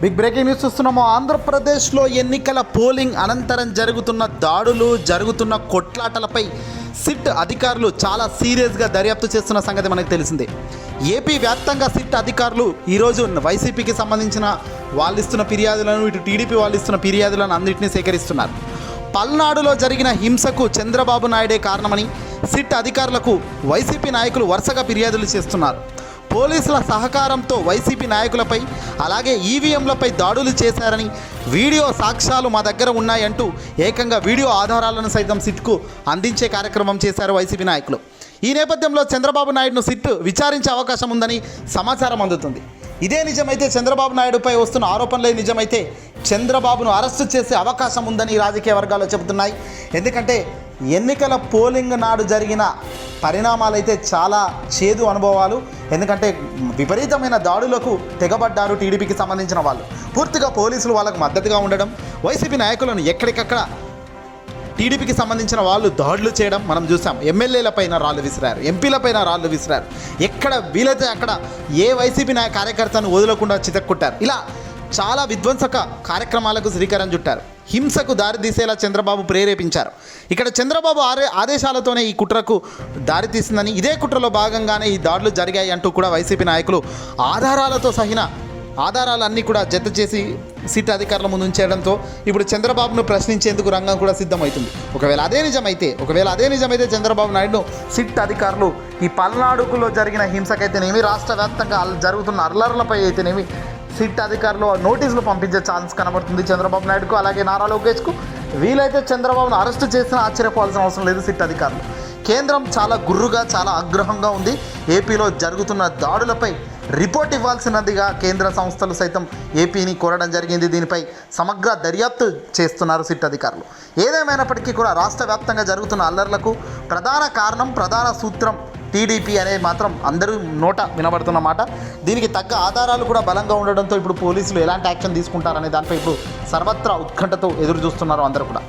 Big breaking news చూస్తున్నాము. ఆంధ్రప్రదేశ్లో ఎన్నికల పోలింగ్ అనంతరం జరుగుతున్న దాడులు జరుగుతున్న కొట్లాటలపై సిట్ అధికారులు చాలా సీరియస్గా దర్యాప్తు చేస్తున్న సంగతి మనకు తెలిసిందే. ఏపీ వ్యాప్తంగా సిట్ అధికారులు ఈరోజు వైసీపీకి సంబంధించిన వాళ్ళు ఇస్తున్న ఫిర్యాదులను ఇటు టీడీపీ వాళ్ళు ఇస్తున్న ఫిర్యాదులను అన్నింటినీ సేకరిస్తున్నారు. పల్నాడులో జరిగిన హింసకు చంద్రబాబు నాయుడే కారణమని సిట్ అధికారులకు వైసీపీ నాయకులు వరుసగా ఫిర్యాదులు చేస్తున్నారు. పోలీసుల సహకారంతో వైసీపీ నాయకులపై అలాగే ఈవీఎంలపై దాడులు చేశారని వీడియో సాక్ష్యాలు మా దగ్గర ఉన్నాయంటూ ఏకంగా వీడియో ఆధారాలను సైతం సిట్కు అందించే కార్యక్రమం చేశారు వైసీపీ నాయకులు. ఈ నేపథ్యంలో చంద్రబాబు నాయుడును సిట్ విచారించే అవకాశం ఉందని సమాచారం అందుతుంది. ఇదే నిజమైతే చంద్రబాబు నాయుడుపై వస్తున్న ఆరోపణలే నిజమైతే చంద్రబాబును అరెస్టు చేసే అవకాశం ఉందని రాజకీయ వర్గాలు చెబుతున్నాయి. ఎందుకంటే ఎన్నికల పోలింగ్ నాడు జరిగిన పరిణామాలు అయితే చాలా చేదు అనుభవాలు. ఎందుకంటే విపరీతమైన దాడులకు తెగబడ్డారు టీడీపీకి సంబంధించిన వాళ్ళు. పూర్తిగా పోలీసులు వాళ్ళకు మద్దతుగా ఉండడం వైసీపీ నాయకులను ఎక్కడికక్కడ టీడీపీకి సంబంధించిన వాళ్ళు దాడులు చేయడం మనం చూసాం. ఎమ్మెల్యేల పైన రాళ్ళు విసిరారు ఎంపీలపైన రాళ్ళు విసిరారు. ఎక్కడ వీలైతే అక్కడ ఏ వైసీపీ నాయ కార్యకర్తను వదలకుండా చితక్కుట్టారు ఇలా చాలా విధ్వంసక కార్యక్రమాలకు శ్రీకారం చుట్టారు. హింసకు దారితీసేలా చంద్రబాబు ప్రేరేపించారు. ఇక్కడ చంద్రబాబు ఆరే ఆదేశాలతోనే ఈ కుట్రకు దారితీసిందని ఇదే కుట్రలో భాగంగానే ఈ దాడులు జరిగాయి అంటూ కూడా వైసీపీ నాయకులు ఆధారాలతో సహిన ఆధారాలన్నీ కూడా జత చేసి సిట్ అధికారుల ముందు ఉంచేయడంతో ఇప్పుడు చంద్రబాబును ప్రశ్నించేందుకు రంగం కూడా సిద్ధమవుతుంది. ఒకవేళ అదే నిజమైతే ఒకవేళ అదే నిజమైతే చంద్రబాబు నాయుడు సిట్ అధికారులు ఈ పల్నాడుకులో జరిగిన హింసకైతేనేమి రాష్ట్ర వ్యాప్తంగా జరుగుతున్న అల్లర్లపై అయితేనేమి సిట్ అధికారులు నోటీసులు పంపించే ఛాన్స్ కనబడుతుంది చంద్రబాబు నాయుడుకు అలాగే నారా లోకేష్కు. వీలైతే చంద్రబాబును అరెస్టు చేసినా ఆశ్చర్యపోవాల్సిన అవసరం లేదు సిట్ అధికారులు. కేంద్రం చాలా గుర్రుగా చాలా ఆగ్రహంగా ఉంది. ఏపీలో జరుగుతున్న దాడులపై రిపోర్ట్ ఇవ్వాల్సినదిగా కేంద్ర సంస్థలు సైతం ఏపీని కోరడం జరిగింది. దీనిపై సమగ్ర దర్యాప్తు చేస్తున్నారు సిట్ అధికారులు. ఏదేమైనప్పటికీ కూడా రాష్ట్ర వ్యాప్తంగా జరుగుతున్న అల్లర్లకు ప్రధాన కారణం ప్రధాన సూత్రం టీడీపీ అనేది మాత్రం అందరూ నోట వినబడుతున్నమాట దీనికి తగ్గ ఆధారాలు కూడా బలంగా ఉండడంతో ఇప్పుడు పోలీసులు ఎలాంటి యాక్షన్ తీసుకుంటారనే దానిపై ఇప్పుడు సర్వత్రా ఉత్కంఠతో ఎదురు చూస్తున్నారు అందరూ కూడా.